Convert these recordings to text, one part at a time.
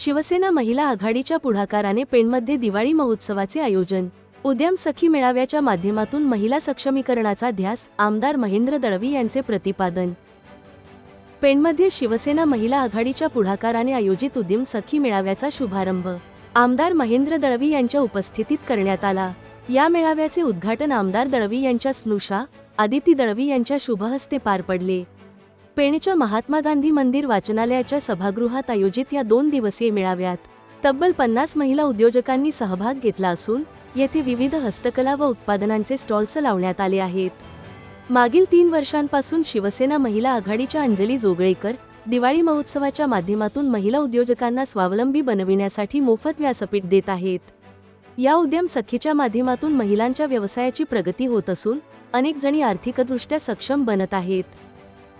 शिवसेना महिला आघाडीच्या पुढाकाराने पेणमध्ये दिवाळी महोत्सवाचे आयोजन. उद्यम सखी मेळाव्याच्या माध्यमातून महिला सक्षमीकरणाचा ध्यास आमदार महेंद्र दळवी यांचे प्रतिपादन. पेणमध्ये शिवसेना महिला आघाडीच्या पुढाकाराने आयोजित उद्यम सखी मेळाव्याचा शुभारंभ आमदार महेंद्र दळवी यांच्या उपस्थितीत करण्यात आला. या मेळाव्याचे उद्घाटन आमदार दळवी यांच्या स्नुषा आदिती दळवी यांच्या शुभहस्ते पार पडले. पेणेच्या महात्मा गांधी मंदिर वाचनालयाच्या सभागृहात आयोजित या दोन दिवसीय मेळाव्यात तब्बल पन्नास महिला उद्योजकांनी सहभाग घेतला असून येथे विविध हस्तकला व उत्पादनांचे स्टॉल्स लावण्यात आले आहेत. मागील तीन वर्षांपासून शिवसेना महिला आघाडीच्या अंजली जोगळेकर दिवाळी महोत्सवाच्या माध्यमातून महिला उद्योजकांना स्वावलंबी बनविण्यासाठी मोफत व्यासपीठ देत आहेत. या उद्यम सखीच्या माध्यमातून महिलांच्या व्यवसायाची प्रगती होत असून अनेक जणी आर्थिकदृष्ट्या सक्षम बनत आहेत.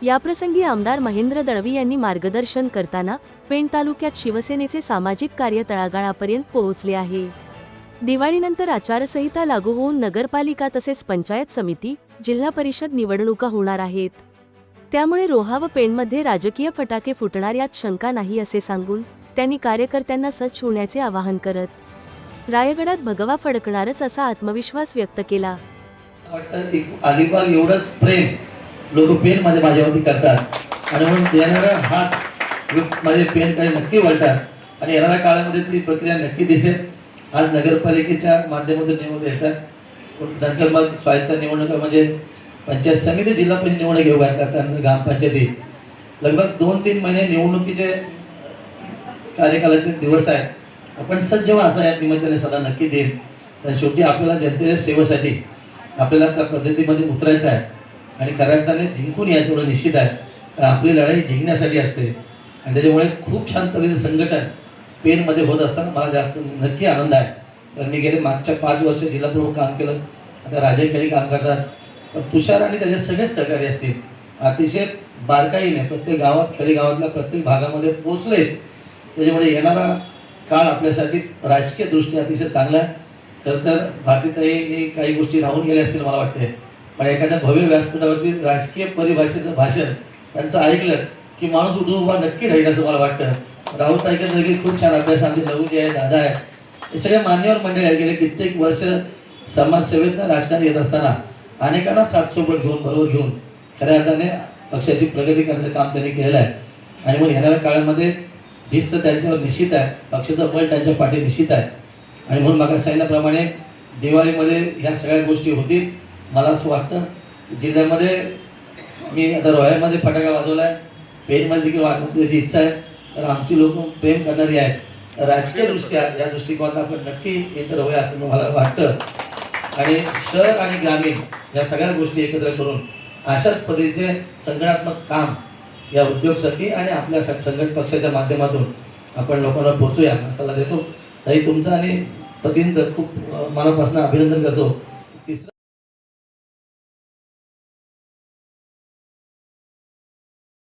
याप्रसंगी आमदार महेंद्र दळवी यांनी मार्गदर्शन करताना पेण तालुक्यात शिवसेनेचे सामाजिक कार्य तळागाळापर्यंत पोहोचले आहे. दिवाळीनंतर आचारसंहिता लागू होऊन नगरपालिका तसेच पंचायत समिती जिल्हा परिषद निवडणुका होणार आहेत. त्यामुळे रोहा व पेणमध्ये राजकीय फटाके फुटणार यात शंका नाही असे सांगून त्यांनी कार्यकर्त्यांना सच होण्याचे आवाहन करत रायगडात भगवा फडकणारच असा आत्मविश्वास व्यक्त केला. अलिबाग एवढंच प्रेम लोक पेन मध्ये माझ्यावरती करतात. आणि म्हणून येणारा हात माझे पेन काही नक्की वळतात. आणि येणाऱ्या काळामध्ये ती प्रक्रिया नक्की दिसेल. आज नगरपालिकेच्या माध्यमातून निवडणूक येतात. नंतर मग स्वायत्त निवडणुका म्हणजे पंचायत समिती जिल्हा परिषद निवडणूक घेऊ घातल्या त्यानंतर ग्रामपंचायती. लगभग दोन तीन महिने निवडणुकीचे कार्यकालाचे दिवस आहेत. आपण सज्ज व्हा असं या निमित्ताने सदा नक्की देईन तर शेवटी आपल्याला जनतेच्या सेवेसाठी आपल्याला त्या पद्धतीमध्ये उतरायचं आहे. आणि खऱ्या जिंकून यायचं एवढं निश्चित आहे तर आपली लढाई जिंकण्यासाठी असते. आणि त्याच्यामुळे खूप छान पद्धतीचं संघटन पेनमध्ये होत असताना मला जास्त नक्की आनंद आहे. तर मी गेले मागच्या पाच वर्ष जिल्हाप्रमुख काम केलं. आता राजाकडे काम करतात. तर तुषार आणि त्याचे सगळेच सहकारी असतील. अतिशय बारकाईने प्रत्येक गावात खेडेगावातल्या प्रत्येक भागामध्ये पोचले त्याच्यामुळे येणारा काळ आपल्यासाठी राजकीय दृष्ट्या अतिशय चांगला आहे. खरं तर भारतीताई काही गोष्टी राहून गेल्या असतील मला वाटते पण एखाद्या भव्य व्यासपीठावरती राजकीय परिभाषेचं भाषण त्यांचं ऐकलं की माणूस उठून उभा नक्की राहील असं मला वाटतं. राहुल ताईकर देखील खूप छान अभ्यास आमचे नवजी आहे दादा आहे. हे सगळे मान्यवर मंडळी आहेत गेले कित्येक वर्ष समाजसेवेतनं राजकारण येत असताना अनेकांना साथसोबत घेऊन बरोबर घेऊन खऱ्या अर्थाने पक्षाची प्रगती करण्याचं काम त्यांनी केलेलं आहे. आणि मग येणाऱ्या काळामध्ये भिस्त त्यांच्यावर निश्चित आहे पक्षाचं बळ त्यांच्या पाठी निश्चित आहे. आणि म्हणून मागा सांगितल्याप्रमाणे दिवाळीमध्ये ह्या सगळ्या गोष्टी होतील. मला असं वाटतं जिल्ह्यामध्ये मी आता रॉयलमध्ये फटाका वाजवला आहे पेनमध्ये देखील वाजवण्याची इच्छा आहे. तर आमची लोक प्रेम करणारी आहेत. राजकीय दृष्ट्या या दृष्टिकोनात आपण नक्की एकत्र होऊया असं मला वाटतं. आणि शहर आणि ग्रामीण या सगळ्या गोष्टी एकत्र करून अशाच पद्धतीचे संघटनात्मक काम या उद्योगसाठी आणि आपल्या संघट पक्षाच्या माध्यमातून आपण लोकांना पोचूया सल्ला देतो. तरी तुमचं आणि पतींचं खूप मनापासून अभिनंदन करतो. तिसरं